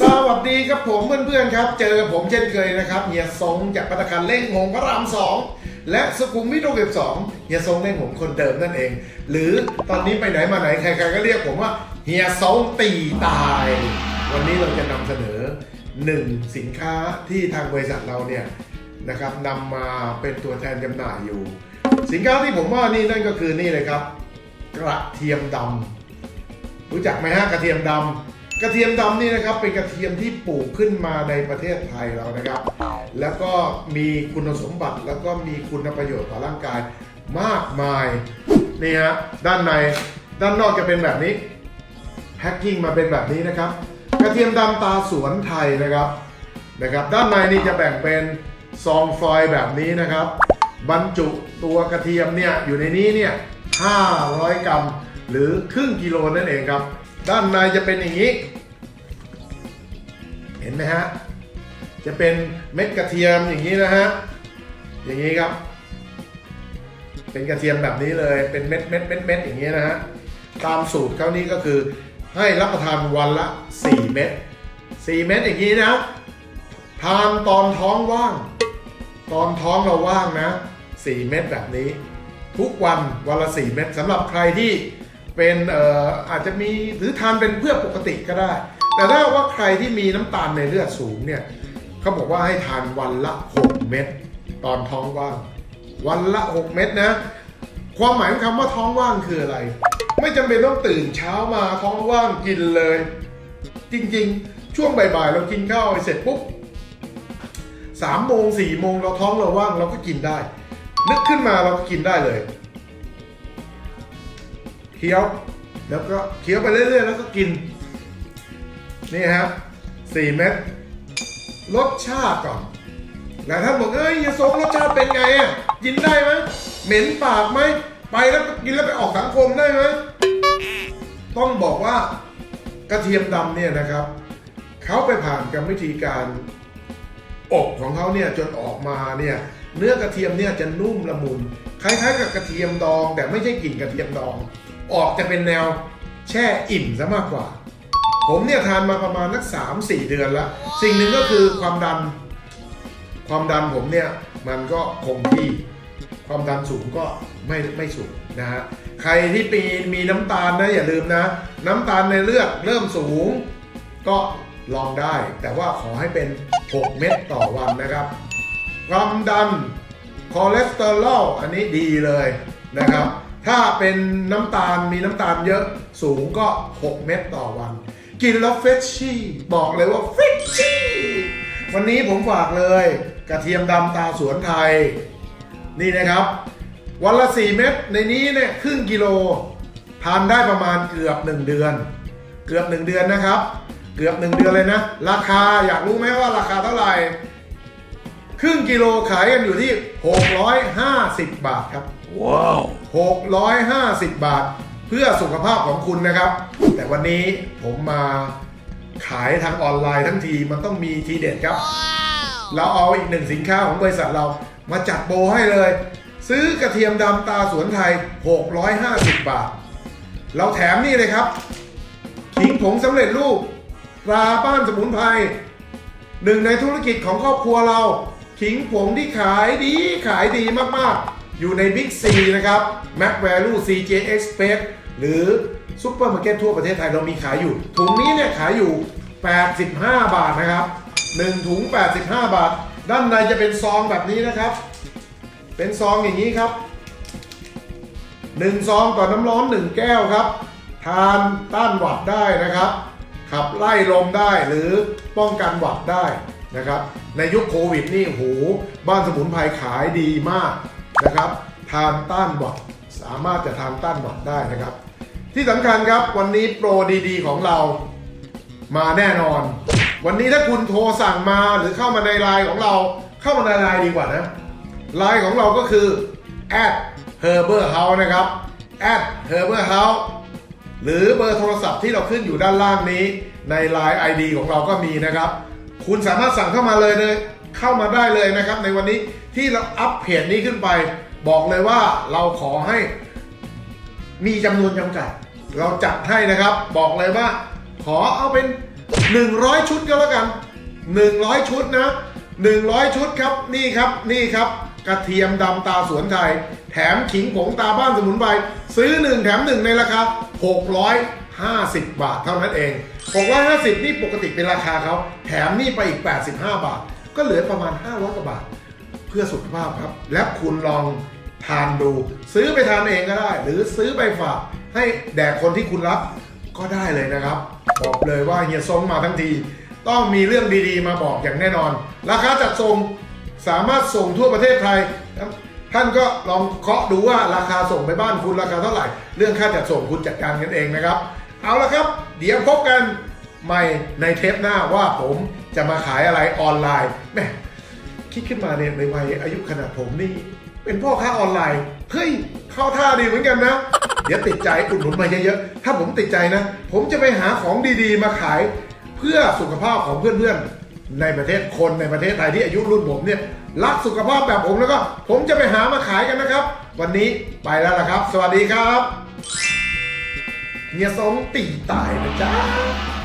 สวัสดีครับผมเพื่อนๆครับ เจอผมเช่นเคยนะครับเฮียทรงจากปัตตาคารเล่งหงพระรามสองและสุขุมวิทหกสิบสองเฮียทรงเล่งหงคนเดิมนั่นเอง หรือตอนนี้ไปไหนมาไหนใครๆก็เรียกผมว่าเฮียทรงตีตาย วันนี้เราจะนำเสนอหนึ่งสินค้าที่ทางบริษัทเราเนี่ยนะครับนำมาเป็นตัวแทนจำหน่ายอยู่ สินค้าที่ผมว่านี่นั่นก็คือนี่เลยครับ กระเทียมดำรู้จักไหมฮะกระเทียมดำ กระเทียมดำนี่นะครับเป็นกระเทียมที่ปลูกขึ้นมาในประเทศไทยเรานะครับ แล้วก็มีคุณสมบัติแล้วก็มีคุณประโยชน์ต่อร่างกายมากมายนี่ฮะด้านในด้านนอกจะเป็นแบบนี้แพ็คกิ้งมาเป็นแบบนี้นะครับ กระเทียมดำตาสวนไทยนะครับนะครับ ด้านในนี่จะแบ่งเป็นซองฟอยล์แบบนี้นะครับ บรรจุตัวกระเทียมเนี่ยอยู่ในนี้เนี่ย500 กรัม หรือครึ่งกิโลนั่นเองครับ ด้านในจะเป็นอย่างนี้ เห็นไหมฮะ จะเป็นเม็ดกระเทียมอย่างนี้นะฮะ อย่างนี้ครับ เป็นกระเทียมแบบนี้เลย เป็นเม็ดเม็ดเม็ดเม็ดอย่างนี้นะฮะ ตามสูตรเขานี้ก็คือ ให้รับประทานวันละ 4 เม็ด 4 เม็ดอย่างนี้นะ ทานตอนท้องว่าง ตอนท้องเราว่างนะ 4 เม็ดแบบนี้ ทุกวันวันละ 4 เม็ดสำหรับใครที่เป็นอออาจจะมีหรือทานเป็นเพื่อปกติก็ได้ แต่ถ้าว่าใครที่มีน้ำตาลในเลือดสูงเนี่ยเขาบอกว่าให้ทานวันละ 6 เม็ดตอนท้องว่าง วันละ 6 เม็ดนะ ความหมายของคำว่าท้องว่างคืออะไร ไม่จำเป็นต้องตื่นเช้ามาท้องว่างกินเลย จริงๆ ช่วงบ่ายๆ เรากินข้าวเสร็จปุ๊บสามโมงสี่โมงเราท้องเราว่างเราก็กินได้ นึกขึ้นมาเราก็กินได้เลยเคี้ยว แล้วก็เคี้ยวไปเรื่อยๆ แล้วก็กิน นี่ครับสี่เม็ดรสชาติก่อนหลายท่านบอกเอ้ยยาสงรสชาติเป็นไงอะกินได้ไหมเหม็นปากไหมไปแล้วกินแล้วไปออกสังคมได้ไหมต้องบอกว่ากระเทียมดำเนี่ยนะครับเขาไปผ่านกรรมวิธีการอบของเขาเนี่ยจนออกมาเนี่ยเนื้อกระเทียมเนี่ยจะนุ่มละมุนคล้ายๆ กับกระเทียมดอง แต่ไม่ใช่กลิ่นกระเทียมดอง ออกจะเป็นแนวแช่อิ่มซะมากกว่า ผมเนี่ยทานมาประมาณสักสามสี่เดือนแล้วสิ่งหนึ่งก็คือความดัน ความดันผมเนี่ยมันก็คงที่ ความดันสูงก็ไม่ไม่สูงนะฮะใครที่ปีมีน้ำตาลนะอย่าลืมนะ น้ำตาลในเลือดเริ่มสูง ก็ลองได้ แต่ว่าขอให้เป็น 6 เม็ดต่อวันนะครับ ความดันคอเลสเตอรอลอันนี้ดีเลยนะครับ ถ้าเป็นน้ำตาลมีน้ำตาลเยอะสูงก็ 6 เม็ดต่อวัน กินแล้วเฟชชี่บอกเลยว่าเฟชชี่วันนี้ผมฝากเลย กระเทียมดำตาสวนไทย นี่นะครับ วันละ 4 เม็ดในนี้เนี่ยครึ่งกิโล ทานได้ประมาณเกือบ 1 เดือน เกือบ 1 เดือนนะครับ เกือบ 1 เดือนเลยนะ ราคาอยากรู้ไหมว่าราคาเท่าไหร่ ครึ่งกิโลขายกันอยู่ที่ 650 บาทครับ ว้าว 650 บาท เพื่อสุขภาพของคุณนะครับ แต่วันนี้ผมมาขายทางออนไลน์ทั้งทีมันต้องมีทีเด็ดครับ เราเอาอีกหนึ่งสินค้าของบริษัทเรามาจัดโบให้เลย ซื้อกระเทียมดำตาสวนไทย 650 บาท เราแถมนี่เลยครับขิงผงสำเร็จรูปตราบ้านสมุนไพรหนึ่งในธุรกิจของครอบครัวเราขิงผงที่ขายดีขายดีมากๆ อยู่ใน Big C นะครับ Mac Value CJ Express หรือซุปเปอร์มาร์เก็ตทั่วประเทศไทยเรามีขายอยู่ ถุงนี้เนี่ยขายอยู่ 85 บาทนะครับ 1 ถุง 85 บาท ด้านในจะเป็นซองแบบนี้นะครับ เป็นซองอย่างนี้ครับหนึ่งซองต่อน้ำร้อนหนึ่งแก้วครับ ทานต้านหวัดได้นะครับ ขับไล่ลมได้หรือป้องกันหวัดได้นะครับ ในยุคโควิดนี่โหบ้านสมุนไพรขายดีมาก นะครับทานต้านหวัดสามารถจะทานต้านหวัดได้นะครับ ที่สำคัญครับวันนี้โปรดีๆ ของเรามาแน่นอน วันนี้ถ้าคุณโทรสั่งมาหรือเข้ามาในไลน์ของเราเข้ามาในไลน์ดีกว่านะไลน์ของเราก็คือ at herber house นะครับ at herber house หรือเบอร์โทรศัพท์ที่เราขึ้นอยู่ด้านล่างนี้ใน Line ID ของเราก็มีนะครับ คุณสามารถสั่งเข้ามาเลยเลย เข้ามาได้เลยนะครับ ในวันนี้ที่เราอัพเพจนี้ขึ้นไป บอกเลยว่าเราขอให้มีจำนวนจำกัด เราจัดให้นะครับ บอกเลยว่า ขอเอาเป็น 100 ชุดก็แล้วกัน 100 ชุดนะ 100 ชุดครับนี่ครับนี่ครับกระเทียมดำตาสวนไทย แถมขิงผงตาบ้านสมุนไพรซื้อ 1 แถม 1 ในราคา 650 บาทเท่านั้นเอง 650 นี่ปกติเป็นราคาเขาแถมนี่ไปอีก 85 บาท ก็เหลือประมาณ 500กว่าบาท เพื่อสุขภาพครับ และคุณลองทานดู ซื้อไปทานเองก็ได้ หรือซื้อไปฝากให้แด่คนที่คุณรักก็ได้เลยนะครับ บอกเลยว่าเฮียซงมาทั้งที ต้องมีเรื่องดีๆ มาบอกอย่างแน่นอน ราคาจัดส่งสามารถส่งทั่วประเทศไทย ท่านก็ลองเคาะดูว่าราคาส่งไปบ้านคุณราคาเท่าไหร่ เรื่องค่าจัดส่งคุณจัดการกันเองนะครับ เอาละครับ เดี๋ยวพบกัน ใหม่ในเทปหน้าว่าผมจะมาขายอะไรออนไลน์แม่คิดขึ้นมาเนี่ยในวัยอายุขนาดผมนี่ เป็นพ่อค้าออนไลน์เฮ้ยเข้าท่าดีเหมือนกันนะ เดี๋ยวติดใจอุดหนุนมาเยอะๆถ้าผมติดใจนะ ผมจะไปหาของดีๆ มาขายเพื่อสุขภาพของเพื่อนๆ ในประเทศคนในประเทศไทยที่อายุรุ่นผมเนี่ยรักสุขภาพแบบผมแล้วก็ ผมจะไปหามาขายกันนะครับ วันนี้ไปแล้วละครับ สวัสดีครับเฮียสงตีตายนะจ๊ะ